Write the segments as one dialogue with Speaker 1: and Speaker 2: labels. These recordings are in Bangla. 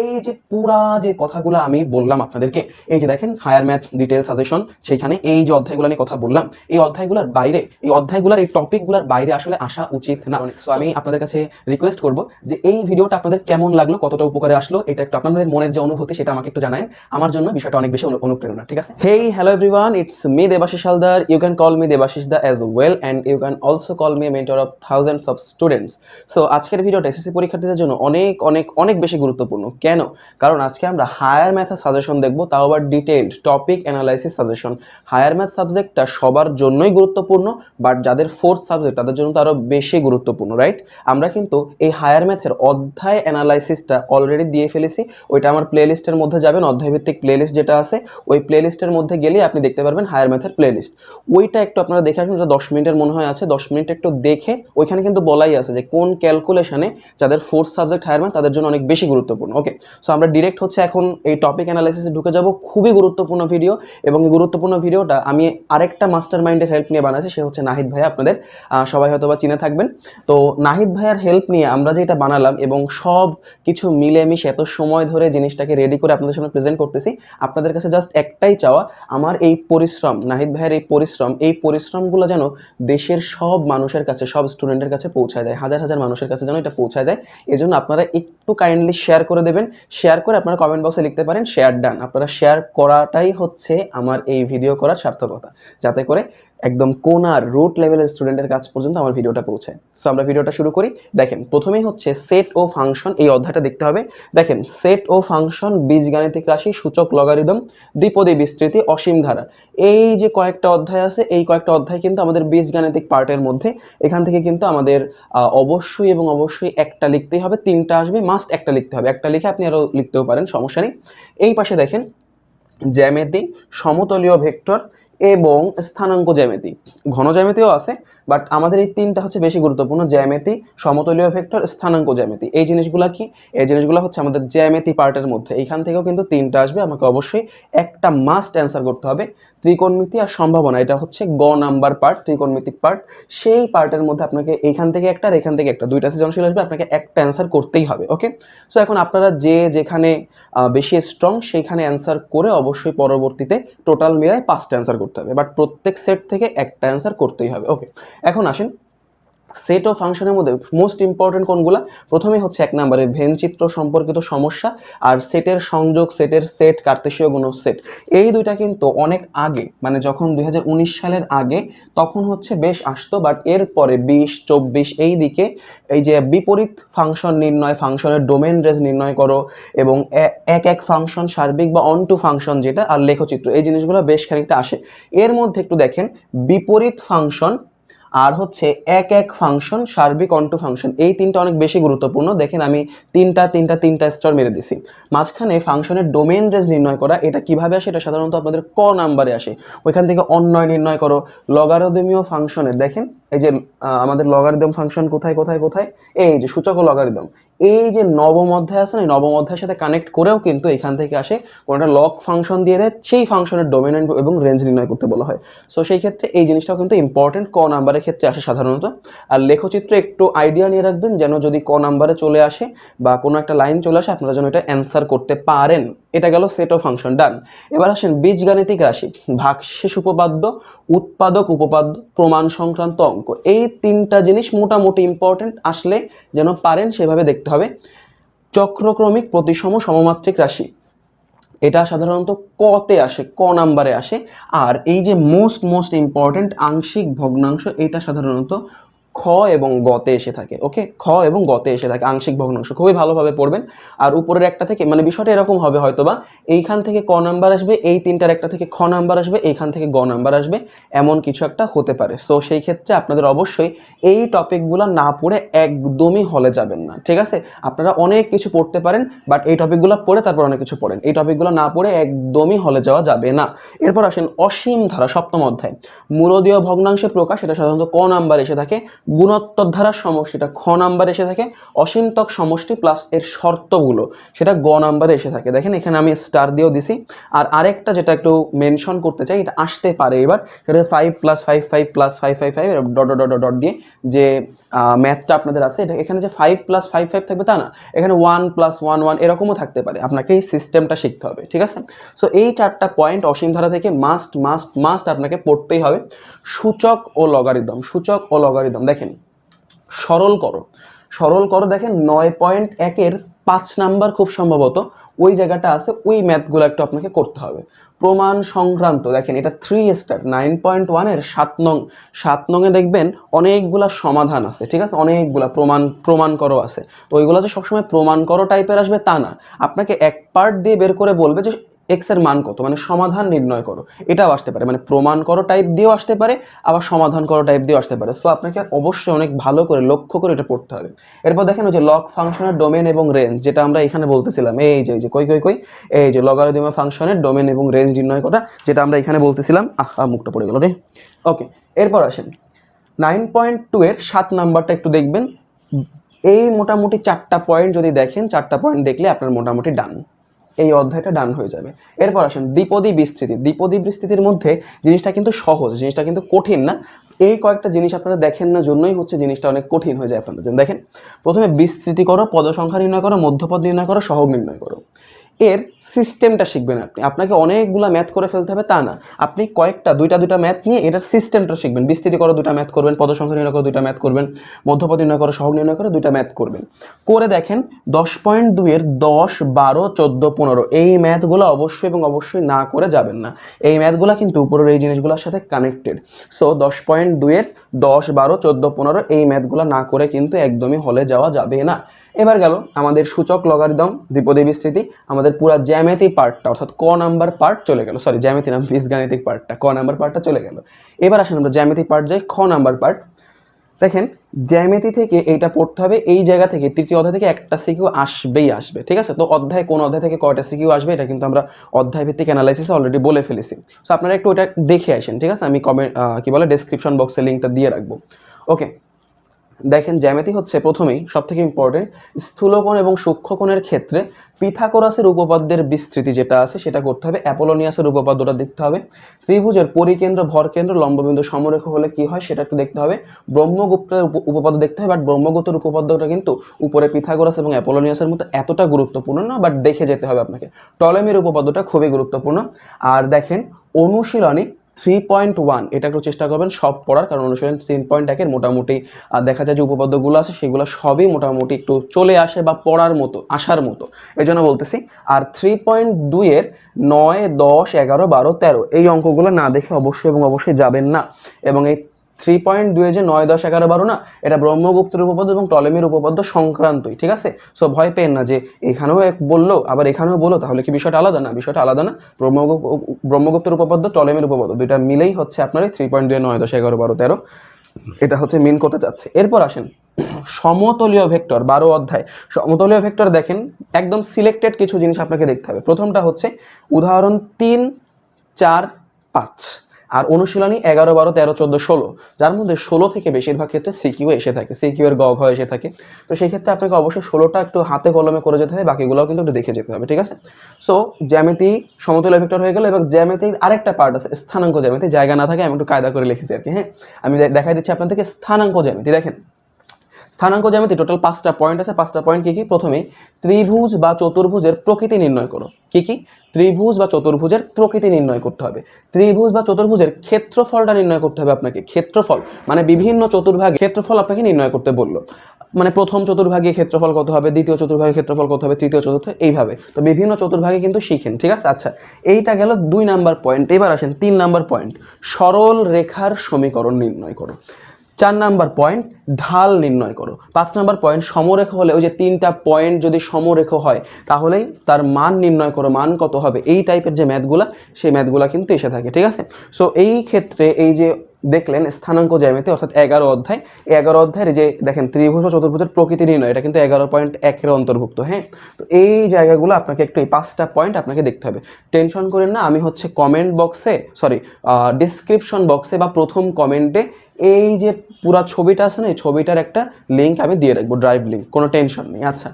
Speaker 1: এই যে পুরা যে কথাগুলো আমি বললাম আপনাদেরকে, এই যে দেখেন হায়ার ম্যাথ ডিটেল সাজেশন সেইখানে এই যে অধ্যায়গুলো নিয়ে কথা বললাম, এই অধ্যায়গুলোর বাইরে, এই অধ্যায়গুলোর, এই টপিকগুলোর বাইরে আসলে আসা উচিত না। সো আমি আপনাদের কাছে রিকোয়েস্ট করব যে এই ভিডিওটা আপনাদের কেমন লাগল, কতটা উপকারে আসলো, এটা একটু আপনাদের মনের যে অনুভূতি, সেটা আমাকে একটু জানায় আমার জন্য বিষয়টা অনেক বেশি অনুপ্রেরণা, ঠিক আছে? Hey hello everyone it's me Debashis Haldar you can call me Debashis da as well and you can also call me mentor of thousands of students so আজকের ভিডিওটা এসএসসি পরীক্ষার্থীদের জন্য অনেক অনেক অনেক বেশি গুরুত্বপূর্ণ। কেন? কারণ আজকে আমরা হায়ার ম্যাথের সাজেশন দেখব, তাও আবার detailed topic analysis suggestion higher math সাবজেক্টটা সবার জন্যই গুরুত্বপূর্ণ বাট যাদের ফোর্থ সাবজেক্ট তাদের জন্য তো আরও বেশি গুরুত্বপূর্ণ রাইট আমরা কিন্তু এই হায়ার ম্যাথের অধ্যায় অ্যানালাইসিসটা অলরেডি দিয়ে ফেলেছি, ওইটা আমার প্লেলিস্টের মধ্যে যাবেন, অধ্যায়ভিত্তিক প্লেলিস্ট যেটা আছে, ওই প্লেলিস্টের মধ্যে গেলে আপনি দেখতে পারবেন হায়ার ম্যাথের প্লেলিস্ট ওইটা একটু আপনারা দেখে আসবেন যেটা দশ মিনিটের মনে হয় আছে, দশ মিনিট একটু দেখে, ওইখানে কিন্তু বলাই আছে যে কোন ক্যালকুলেশনে যাদের ফোর্থ সাবজেক্ট হায়ার ম্যাথ তাদের জন্য অনেক বেশি গুরুত্বপূর্ণ ওকে সো আমরা ডিরেক্ট হচ্ছে এখন এই টপিক অ্যানালাইসিসে ঢুকে যাব। খুবই গুরুত্বপূর্ণ ভিডিও এবং এই গুরুত্বপূর্ণ ভিডিওটা আমি আরেকটা মাস্টার মাইন্ডের হেল্প নিয়ে বানাইছি সে হচ্ছে নাহিদ ভাইয়া আপনাদের। সবাই হয়তো বা চিনে থাকবেন। তো নাহিদ ভাইয়ার হেল্প নিয়ে আমরা যেটা বানালাম এবং সব কিছু মিলেমিশে এত সময় ধরে জিনিসটাকে রেডি করে আপনাদের সামনে প্রেজেন্ট করতেছি, আপনাদের কাছে জাস্ট একটাই চাওয়া, আমার এই পরিশ্রম, নাহিদ ভাইয়ের এই পরিশ্রম, এই পরিশ্রমগুলো যেন দেশের সব মানুষের কাছে, সব স্টুডেন্টের কাছে পৌঁছায় যায়, হাজার হাজার মানুষের কাছে যেন এটা পৌঁছায় যায়। এজন্য আপনারা একটু কাইন্ডলি শেয়ার করে দেবেন। শেয়ার করে আপনারা কমেন্ট বক্সে লিখতে পারেন শেয়ার ডান আপনারা শেয়ার করাটাই হচ্ছে আমার এই ভিডিও করার সার্থকতা। যাতে করে একদম কোনার রুট লেভেলের স্টুডেন্টের কাছ পর্যন্ত আমার ভিডিওটা পৌঁছায়। সো আমরা ভিডিওটা শুরু করি। দেখেন, প্রথমেই হচ্ছে সেট ও ফাংশন এই অধ্যায়টা দেখতে হবে। দেখেন সেট ও ফাংশন বীজগাণিতিক রাশি, সূচক লগারিদম দ্বিপদী বিস্তৃতি, অসীম ধারা। এই যে কয়েকটা অধ্যায় আছে, এই কয়েকটা অধ্যায় কিন্তু আমাদের বীজগাণিতিক পার্টের মধ্যে। এখান থেকে কিন্তু আমাদের অবশ্যই এবং অবশ্যই একটা লিখতেই হবে, তিনটা আসবে মাস্ট একটা লিখতে হবে। একটা লিখে আপনি আরও লিখতেও পারেন, সমস্যা নেই। এই পাশে দেখেন, জ্যামিতি, সমতলীয় ভেক্টর এবং স্থানাঙ্ক জ্যামিতি। ঘন জ্যামিতিও আছে বাট আমাদের এই তিনটা হচ্ছে বেশি গুরুত্বপূর্ণ। জ্যামিতি, সমতলীয় ভেক্টর, স্থানাঙ্ক জ্যামিতি। এই জিনিসগুলো কি? এই জিনিসগুলো হচ্ছে আমাদের জ্যামিতি পার্টের মধ্যে। এইখান থেকেও কিন্তু তিনটা আসবে। আমাকে অবশ্যই একটা মাস্ট অ্যান্সার করতে হবে। ত্রিকোণমিতি আর সম্ভাবনা, এটা হচ্ছে গ নাম্বার পার্ট ত্রিকোণমিতিক পার্ট সেই পার্টের মধ্যে আপনাকে এইখান থেকে একটা আর এখান থেকে একটা, দুইটা সৃজনশীল আসবে, আপনাকে একটা অ্যান্সার করতেই হবে ওকে সো এখন আপনারা যে যেখানে বেশি স্ট্রং সেইখানে অ্যান্সার করে অবশ্যই পরবর্তীতে টোটাল মিলায় পাঁচটা অ্যান্সার করতে হবে। বাট প্রত্যেক সেট থেকে একটা অ্যান্সার করতেই হবে। ওকে এখন আসেন সেট ও ফাংশনের মধ্যে মোস্ট ইম্পর্টেন্ট কোনগুলা? প্রথমে হচ্ছে এক নম্বরে ভেন চিত্র সম্পর্কিত সমস্যা আর সেটের সংযোগ, সেটের সেট কার্তেশীয় গুণ সেট এই দুইটা কিন্তু অনেক আগে মানে যখন দু হাজার উনিশ সালের আগে, তখন হচ্ছে বেশ আসতো বাট এরপরে বিশ, চব্বিশ এই দিকে এই যে বিপরীত ফাংশন নির্ণয় ফাংশনের ডোমেন রেজ নির্ণয় করো এবং এক এক ফাংশন সার্বিক বা অন টু ফাংশন যেটা আর লেখচিত্র, এই জিনিসগুলো বেশ খানিকটা আসে। এর মধ্যে একটু দেখেন, বিপরীত ফাংশন আর হচ্ছে এক এক ফাংশন সার্বিক অন্টু ফাংশন এই তিনটা অনেক বেশি গুরুত্বপূর্ণ। দেখেন আমি তিনটা তিনটা তিনটা স্টার মেরে দিছি। মাঝখানে ফাংশনের ডোমেন রেজ নির্ণয় করা, এটা কীভাবে আসে এটা সাধারণত আপনাদের ক নাম্বারে আসে। ওইখান থেকে অন্যয় নির্ণয় করো। লগারোদমীয় ফাংশনের দেখেন এই যে আমাদের লগারিদম ফাংশন কোথায় কোথায় কোথায়? এই যে সূচক ও লগারিদম এই যে নবম অধ্যায় আছে না নবম অধ্যায়ের সাথে কানেক্ট করেও কিন্তু এখান থেকে আসে কোনটা লগ ফাংশন দিয়ে দেয়, সেই ফাংশনের ডোমিনেন্ট এবং রেঞ্জ নির্ণয় করতে বলা হয়। সো সেই ক্ষেত্রে এই জিনিসটাও কিন্তু ইম্পর্টেন্ট ক নাম্বারের ক্ষেত্রে আসে সাধারণত। আর লেখচিত্র একটু আইডিয়া নিয়ে রাখবেন, যেন যদি ক নাম্বারে চলে আসে বা কোনো একটা লাইন চলে আসে, আপনারা যেন এটা অ্যান্সার করতে পারেন। এটা গেল সেট অফ ফাংশন ডান এবার আসেন বীজগাণিতিক রাশি, ভাগশেষ উপপাদ্য, উৎপাদক উপপাদ্য, প্রমাণ সংক্রান্ত অঙ্ক। এই তিনটা জিনিস মোটামুটি ইম্পর্টেন্ট আসলে যেন পারেন সেভাবে দেখতে হবে। চক্রক্রমিক প্রতিসম সমমাত্রিক রাশি, এটা সাধারণত কতে আসে, ক নাম্বারে আসে। আর এই যে মোস্ট মোস্ট ইম্পর্টেন্ট আংশিক ভগ্নাংশ, এটা সাধারণত খ এবং গতে এসে থাকে ওকে খ এবং গতে এসে থাকে, আংশিক ভগ্নাংশ, খুবই ভালোভাবে পড়বেন। আর উপরের একটা থেকে মানে বিষয়টা এরকম হবে হয়তোবা, এইখান থেকে ক নাম্বার আসবে, এই তিনটার একটা থেকে খ নাম্বার আসবে, এইখান থেকে গ নাম্বার আসবে, এমন কিছু একটা হতে পারে। সো সেই ক্ষেত্রে আপনাদের অবশ্যই এই টপিকগুলো না পড়ে একদমই হলে যাবেন না, ঠিক আছে? আপনারা অনেক কিছু পড়তে পারেন বাট এই টপিকগুলো পড়ে তারপর অনেক কিছু পড়েন। এই টপিকগুলো না পড়ে একদমই হলে যাওয়া যাবে না। এরপর আসেন অসীম ধারা, সপ্তম অধ্যায়। মূলদীয় ভগ্নাংশের প্রকাশ, এটা সাধারণত ক নাম্বার এসে থাকে গুণোত্তর ধারার সমষ্টি এটা খ নাম্বার এসে থাকে অসীমতক সমষ্টি প্লাস এর শর্তগুলো, সেটা গ নাম্বারে এসে থাকে। দেখেন, এখানে আমি স্টার দিয়েও দিছি। আর আরেকটা যেটা একটু মেনশন করতে চাই, এটা আসতে পারে এবার, সেটা five plus five five plus five five five dot dot dot দিয়ে, যে ম্যাথটা আপনাদের আছে। এটা এখানে যে ফাইভ প্লাস ফাইভ ফাইভ থাকবে তা না, এখানে ওয়ান প্লাস ওয়ান ওয়ান এরকমও থাকতে পারে। আপনাকে এই সিস্টেমটা শিখতে হবে, ঠিক আছে? সো এই চারটা পয়েন্ট অসীম ধারা থেকে মাস্ট মাস্ট মাস্ট আপনাকে পড়তেই হবে। সূচক ও লগারিদম সূচক ও লগারিদম দেখেন, সরল করো। সরল করো, দেখেন, নয় পয়েন্ট একের পাঁচ নাম্বার খুব সম্ভবত ওই জায়গাটা আছে, ওই ম্যাথগুলো একটু আপনাকে করতে হবে। প্রমাণ সংক্রান্ত, দেখেন এটা থ্রি স্টার নাইন পয়েন্ট ওয়ানের সাত নং, সাত নংয়ে দেখবেন অনেকগুলা সমাধান আছে, ঠিক আছে? অনেকগুলা প্রমাণ প্রমাণ করো আছে। তো ওইগুলো যে সবসময় প্রমাণ করো টাইপের আসবে তা না। আপনাকে এক পার্ট দিয়ে বের করে বলবে যে এক্সের মান কত? মানে সমাধান নির্ণয় করো। এটাও আসতে পারে। মানে প্রমাণ করো টাইপ দিয়েও আসতে পারে, আবার সমাধান করো টাইপ দিয়েও আসতে পারে। সো আপনাকে অবশ্যই অনেক ভালো করে লক্ষ্য করে এটা পড়তে হবে। এরপর দেখেন ওই যে লগ ফাংশনের ডোমেন এবং রেঞ্জ যেটা আমরা এখানে বলতেছিলাম। এই যে এই যে, কই কই কই? এই যে লগারিদমা ফাংশনের ডোমেন এবং রেঞ্জ নির্ণয় করা, যেটা আমরা এখানে বলতেছিলাম। আহা, মুখটা পড়ে গেল রে। ওকে এরপর আসেন। নাইন পয়েন্ট টু এর সাত নাম্বারটা একটু দেখবেন। এই মোটামুটি চারটা পয়েন্ট যদি দেখেন, চারটা পয়েন্ট দেখলে আপনার মোটামুটি ডান এই অধ্যায়টা ডান হয়ে যাবে। এরপর আসেন দ্বিপদী বিস্তৃতি। দ্বিপদী বিস্তৃতির মধ্যে জিনিসটা কিন্তু সহজ, জিনিসটা কিন্তু কঠিন না। এই কয়েকটা জিনিস আপনারা দেখেন না জন্যই হচ্ছে জিনিসটা অনেক কঠিন হয়ে যায় আপনাদের জন্য। দেখেন, প্রথমে বিস্তৃতি করো পদ সংখ্যা নির্ণয় করো, মধ্যপদ নির্ণয় করো, সহগ নির্ণয় করো। এর সিস্টেমটা শিখবেন আপনি। আপনাকে অনেকগুলা ম্যাথ করে ফেলতে হবে, তা না। আপনি কয়েকটা, দুইটা দুইটা ম্যাথ নিয়ে এটার সিস্টেমটা শিখবেন। বিস্তৃতি করো দুইটা ম্যাথ করবেন পদ সংখ্যা নির্ণয় করো দুইটা ম্যাথ করবেন, মধ্যপদ নির্ণয় করো সহগ নির্ণয় করো দুইটা ম্যাথ করবেন। করে দেখেন, দশ পয়েন্ট দুইয়ের দশ, বারো, চোদ্দ, পনেরো, এই ম্যাথগুলো অবশ্যই এবং অবশ্যই না করে যাবেন না। এই ম্যাথগুলো কিন্তু উপরের এই জিনিসগুলোর সাথে কানেক্টেড সো দশ পয়েন্ট দুইয়ের দশ, বারো, চোদ্দ, পনেরো, এই ম্যাথগুলো না করে কিন্তু একদমই হলে যাওয়া যাবে না। এবার গেল আমাদের সূচক লগারিদম দ্বিপদী বিস্তৃতি, আমাদের পুরো জ্যামিতি পার্টটা অর্থাৎ ক নাম্বার পার্ট চলে গেল। সরি জ্যামিতি নাম বীজগাণিতিক পার্টটা ক নাম্বার পার্টটা চলে গেল। এবার আসেন আমরা জ্যামিতি পার্ট যাই, খ নাম্বার পার্ট দেখেন, জ্যামিতি থেকে এইটা পড়তে হবে, এই জায়গা থেকে, তৃতীয় অধ্যায় থেকে একটা সিকিউ আসবেই আসবে, ঠিক আছে? তো অধ্যায়, কোন অধ্যায় থেকে কয়টা সিকিউ আসবে, এটা কিন্তু আমরা অধ্যায় ভিত্তিক অ্যানালাইসিসে অলরেডি বলে ফেলেছি। সো আপনারা একটু ওটা দেখে আসেন, ঠিক আছে? আমি কমেন্ট কি বলে ডেসক্রিপশন বক্সে লিঙ্কটা দিয়ে রাখব। ওকে দেখেন জ্যামিতি হচ্ছে প্রথমেই সবথেকে ইম্পর্টেন্ট স্থূলকোণ এবং সূক্ষ্মকোণের ক্ষেত্রে পিথাকোরাসের উপপাদ্যের বিস্তৃতি যেটা আছে সেটা করতে হবে, অ্যাপোলোনিয়াসের উপপাদ্যটা দেখতে হবে, ত্রিভুজের পরিকেন্দ্র, ভরকেন্দ্র, লম্ববিন্দু সমরেখ হলে কি হয় সেটা একটু দেখতে হবে, ব্রহ্মগুপ্তের উপ- উপপাদ্য দেখতে হবে বাট ব্রহ্মগুপ্তের উপপাদ্যটা কিন্তু উপরে পিথাগোরাস এবং অ্যাপোলোনিয়াসের মতো এতটা গুরুত্বপূর্ণ না বাট দেখে যেতে হবে আপনাকে। টলেমির উপপাদ্যটা খুবই গুরুত্বপূর্ণ। আর দেখেন অনুশীলনী থ্রি পয়েন্ট ওয়ান, এটা একটু চেষ্টা করবেন সব পড়ার, কারণ অনুশীলন তিন পয়েন্ট একের মোটামুটি দেখা যায় যে উপপাদ্যগুলো আছে সেগুলো সবই মোটামুটি একটু চলে আসে বা পড়ার মতো, আসার মতো। এই জন্য বলতেছি, আর থ্রি পয়েন্ট দুইয়ের নয়, দশ, এগারো, বারো, তেরো, এই অঙ্কগুলো না দেখে অবশ্যই এবং অবশ্যই যাবেন না। এবং এই থ্রি পয়েন্ট দুয়ে যে নয় দশ এগারো বারো না, এটা ব্রহ্মগুপ্তের উপপাদ্য এবং টলেমির উপপাদ্য সংক্রান্তই, ঠিক আছে? সো ভয় পেন না যে এখানেও এক বলল, আবার এখানেও বলল তাহলে কি বিষয়টা আলাদা না? বিষয়টা আলাদা না। ব্রহ্মগুপ্ত ব্রহ্মগুপ্তের উপপাদ্য, টলেমির উপপাদ্য, দুইটা মিলেই হচ্ছে আপনার থ্রি পয়েন্ট দুয়ে নয় দশ এগারো বারো তেরো। এটা হচ্ছে মিন করতে চাচ্ছে এরপর আসেন, সমতলীয় ভেক্টর, বারো অধ্যায়। সমতলীয় ভেক্টর দেখেন, একদম সিলেক্টেড কিছু জিনিস আপনাকে দেখতে হবে। প্রথমটা হচ্ছে, উদাহরণ তিন, চার, পাঁচ। আর অনুশীলনী এগারো, বারো, তেরো, চোদ্দ, ষোলো, যার মধ্যে ষোলো থেকে বেশিরভাগ ক্ষেত্রে সিকিউ এসে থাকে, সিকিউ এর গভ এসে থাকে। তো সেই ক্ষেত্রে আপনাকে অবশ্যই ষোলোটা একটু হাতে কলমে করে যেতে হবে, বাকিগুলোও কিন্তু একটু দেখে যেতে হবে, ঠিক আছে? সো জ্যামিতি সমতুল ভেক্টর হয়ে গেল, এবং জ্যামিতির আরেকটা পার্ট আছে, স্থানাঙ্ক জ্যামিতি। জায়গা না থাকে আমি একটু কায়দা করে লিখেছি আর কি হ্যাঁ? আমি দেখাই দিচ্ছি আপনাদেরকে স্থানাঙ্ক জ্যামিতি, দেখেন। স্থানাঙ্ক জ্যামিতি টোটাল পাঁচটা পয়েন্ট আছে, পাঁচটা পয়েন্ট কি কি? প্রথমে ত্রিভুজ বা চতুর্ভুজের প্রকৃতি নির্ণয় করো। কি কি? ত্রিভুজ বা চতুর্ভুজের প্রকৃতি নির্ণয় করতে হবে। ত্রিভুজ বা চতুর্ভুজের ক্ষেত্রফলটা নির্ণয় করতে হবে আপনাকে, ক্ষেত্রফল। মানে বিভিন্ন চতুর্ভাগে ক্ষেত্রফল আপনাকে নির্ণয় করতে বলল। মানে প্রথম চতুর্ভাগে ক্ষেত্রফল কত হবে, দ্বিতীয় চতুর্ভাগে ক্ষেত্রফল কত হবে, তৃতীয় চতুর্থ, এইভাবে। তো বিভিন্ন চতুর্ভাগে কিন্তু শিখেন, ঠিক আছে? আচ্ছা এইটা গেল দুই নাম্বার পয়েন্ট এবার আসেন তিন নাম্বার পয়েন্ট সরল রেখার সমীকরণ নির্ণয় করো। চার নাম্বার পয়েন্ট ঢাল নির্ণয় করো। পাঁচ নাম্বার পয়েন্ট সমরেখ হলে ওই যে তিনটা পয়েন্ট যদি সমরেখ হয়, তাহলেই তার মান নির্ণয় করো, মান কত হবে? এই টাইপের যে ম্যাথগুলা সেই ম্যাথগুলা কিন্তু এসে থাকে, ঠিক আছে? সো এই ক্ষেত্রে এই যে দেখলেন স্থানাঙ্ক জ্যামিতি, অর্থাৎ এগারো অধ্যায়। এগারো অধ্যায়ের যে, দেখেন, ত্রিভুজ ও চতুর্ভুজের প্রকৃতি নির্ণয়, এটা কিন্তু এগারো পয়েন্ট একের অন্তর্ভুক্ত হ্যাঁ? তো এই জায়গাগুলো আপনাকে একটু, এই পাঁচটা পয়েন্ট আপনাকে দেখতে হবে। টেনশন করেন না, আমি হচ্ছে কমেন্ট বক্সে সরি ডিসক্রিপশন বক্সে বা প্রথম কমেন্টে এই যে পুরা ছবিটা আছে না, এই ছবিটার একটা লিঙ্ক আমি দিয়ে রাখব ড্রাইভ লিঙ্ক কোনো টেনশন নেই। আচ্ছা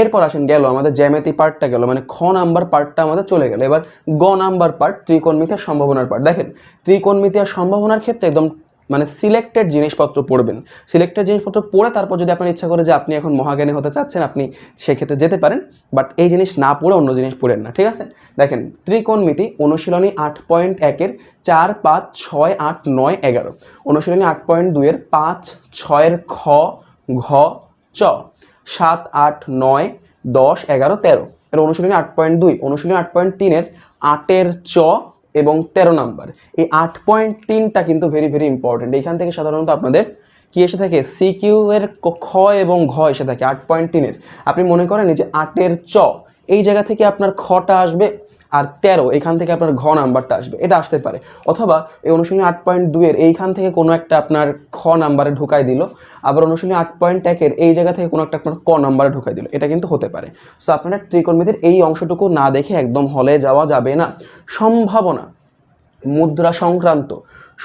Speaker 1: এরপর আসেন গেল, আমাদের জ্যামিতি পার্টটা গেল মানে খ নাম্বার পার্টটা আমাদের চলে গেল। এবার গ নাম্বার পার্ট ত্রিকোণমিতি সম্ভাবনার পার্ট। দেখেন ত্রিকোণমিতি আর সম্ভাবনার ক্ষেত্রে একদম মানে সিলেক্টেড জিনিসপত্র পড়বেন। সিলেক্টেড জিনিসপত্র পড়ে তারপর যদি আপনার ইচ্ছা করে যে আপনি এখন মহাজ্ঞানী হতে চাচ্ছেন, আপনি সেক্ষেত্রে যেতে পারেন। বাট এই জিনিস না পড়ে অন্য জিনিস পড়েন না, ঠিক আছে? দেখেন ত্রিকোণমিতি অনুশীলনী আট পয়েন্ট একের চার, পাঁচ, ছয়, আট, নয়, এগারো। অনুশীলনী আট পয়েন্ট দুইয়ের পাঁচ, ছয়ের খ, ঘ, চ। সাত, আট, নয়, দশ, এগারো, তেরো। এর অনুশীলনী আট পয়েন্ট দুই, অনুশীলনী আট পয়েন্ট তিনের আটের চ এবং তেরো নাম্বার। এই আট পয়েন্ট তিনটা কিন্তু ভেরি ভেরি ইম্পর্টেন্ট এখান থেকে সাধারণত আপনাদের কি এসে থাকে? সিকিউ এর ক- খ এবং ঘ এসে থাকে আট পয়েন্ট তিনের। আপনি মনে করেন যে আটের চ, এই জায়গা থেকে আপনার খটা আসবে আর তেরো, এখান থেকে আপনার ঘ নাম্বারটা আসবে, এটা আসতে পারে। অথবা এই অনুশীলনী আট পয়েন্ট দুইয়ের এইখান থেকে কোনো একটা আপনার খ নাম্বারে ঢুকাই দিল, আবার অনুশীলনী আট পয়েন্ট একের এই জায়গা থেকে কোনো একটা আপনার ক নাম্বারে ঢুকাই দিল, এটা কিন্তু হতে পারে। সো আপনারা ত্রিকোণমিতির এই অংশটুকু না দেখে একদম হলে যাওয়া যাবে না। সম্ভাবনা, মুদ্রা সংক্রান্ত,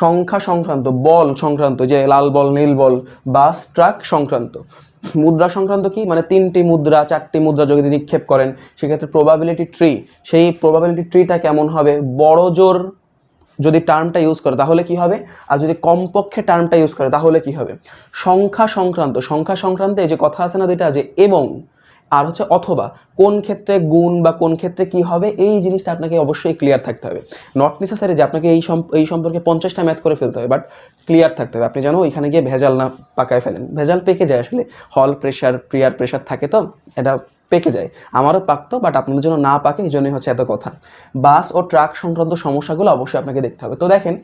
Speaker 1: সংখ্যা সংক্রান্ত, বল সংক্রান্ত, যে লাল বল, নীল বল বাস ট্রাক সংক্রান্ত। মুদ্রা সংক্রান্ত কি? মানে তিনটি মুদ্রা, চারটি মুদ্রা যদি নিক্ষেপ করেন, সেক্ষেত্রে প্রবাবিলিটি ট্রি সেই প্রবাবিলিটি ট্রিটা কেমন হবে? বড় জোর যদি টার্মটা ইউজ করে, তাহলে কি হবে? আর যদি কমপক্ষে টার্মটা ইউজ করে, তাহলে কি হবে? সংখ্যা সংক্রান্ত, সংখ্যা সংক্রান্তে যে কথা আছে না দুইটা, যে এবং আর হচ্ছে অথবা কোন ক্ষেত্রে গুণ বা কোন ক্ষেত্রে কি হবে, এই জিনিসটা আপনাকে অবশ্যই ক্লিয়ার থাকতে হবে। নট নেসেসারি যে আপনাকে এই এই সম্পর্কে পঞ্চাশটা ম্যাথ করে ফেলতে হবে বাট ক্লিয়ার থাকতে হবে। আপনি জানো ওইখানে গিয়ে ভেজাল না পাকায় ফেলেন। ভেজাল পেকে যায় আসলে। হল প্রেশার প্রিয়ার প্রেশার থাকে তো, এটা পেকে যায়। আমারও পাকতো বাট আপনাদের জন্য না পাকে এই জন্যই হচ্ছে এত কথা। বাস ও ট্রাক সংক্রান্ত সমস্যাগুলো অবশ্যই আপনাকে দেখতে হবে। তো দেখেন,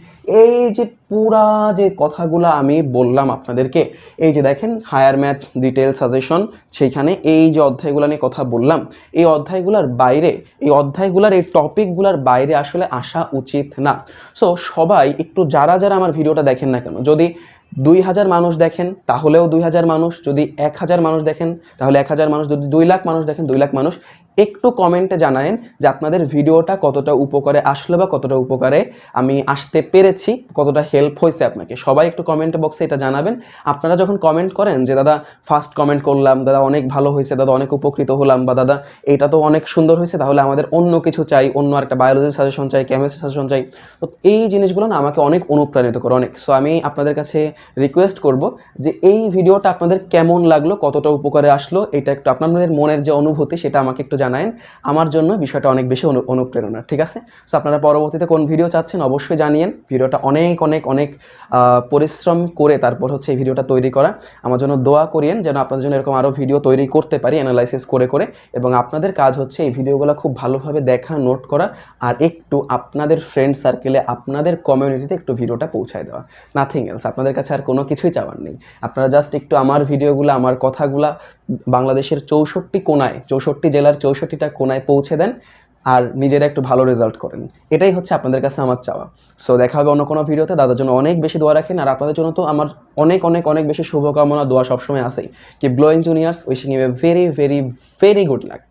Speaker 1: এই যে পুরা যে কথাগুলো আমি বললাম আপনাদেরকে, এই যে দেখেন হায়ার ম্যাথ ডিটেল সাজেশন সেইখানে এই যে অধ্যায়গুলো নিয়ে কথা বললাম, এই অধ্যায়গুলোর বাইরে, এই অধ্যায়গুলোর, এই টপিকগুলোর বাইরে আসলে আসা উচিত না। সো সবাই, একটু যারা যারা আমার ভিডিওটা দেখেন না কেন, যদি দুই হাজার মানুষ দেখেন, তাহলেও দুই হাজার মানুষ, যদি এক হাজার মানুষ দেখেন, তাহলে এক হাজার মানুষ, যদি দুই লাখ মানুষ দেখেন, দুই লাখ মানুষ একটু কমেন্টে জানায়েন যে আপনাদের ভিডিওটা কতটা উপকারে আসলো বা কতটা উপকারে আমি আসতে পেরেছি, কতটা হেল্প হয়েছে আপনাকে। সবাই একটু কমেন্ট বক্সে এটা জানাবেন। আপনারা যখন কমেন্ট করেন যে, দাদা ফার্স্ট কমেন্ট করলাম, দাদা অনেক ভালো হয়েছে, দাদা অনেক উপকৃত হলাম, বা দাদা এটা তো অনেক সুন্দর হয়েছে, তাহলে আমাদের অন্য কিছু চাই, অন্য একটা বায়োলজি সাজেশন চাই কেমিস্ট্রি সাজেশন চাই। তো এই জিনিসগুলো না আমাকে অনেক অনুপ্রাণিত করে, অনেক। সো আমি আপনাদের কাছে রিকোয়েস্ট করব যে, এই ভিডিওটা আপনাদের কেমন লাগল, কতটা উপকারে আসলো, এটা একটু আপনাদের মনের যে অনুভূতি, সেটা আমাকে একটু জানায়েন। আমার জন্য বিষয়টা অনেক বেশি অনু- অনুপ্রেরণা, ঠিক আছে? সো আপনারা পরবর্তীতে কোন ভিডিও চাচ্ছেন অবশ্যই জানিয়েন। ভিডিওটা অনেক অনেক অনেক পরিশ্রম করে তারপর হচ্ছে এই ভিডিওটা তৈরি করা। আমার জন্য দোয়া করিয়েন যেন আপনাদের জন্য এরকম আরও ভিডিও তৈরি করতে পারি অ্যানালাইসিস করে করে এবং আপনাদের কাজ হচ্ছে এই ভিডিওগুলো খুব ভালোভাবে দেখা নোট করা আর একটু আপনাদের ফ্রেন্ড সার্কেলে আপনাদের কমিউনিটিতে একটু ভিডিওটা পৌঁছায় দেওয়া। নাথিং এলস আপনাদের কাছে আর কোনো কিছুই চাওয়ার নেই। আপনারা জাস্ট একটু আমার ভিডিওগুলো, আমার কথাগুলা বাংলাদেশের চৌষট্টি কোনায়, চৌষট্টি জেলার চৌষট্টিটা কোনায় পৌঁছে দেন আর নিজেরা একটু ভালো রেজাল্ট করেন। এটাই হচ্ছে আপনাদের কাছে আমার চাওয়া। সো দেখা হবে অন্য কোনো ভিডিওতে দাদার জন্য অনেক বেশি দোয়া রাখেন আর আপনাদের জন্য তো আমার অনেক অনেক অনেক বেশি শুভকামনা, দোয়া সবসময় আসেই কি blowing juniors wishing you a very very very good luck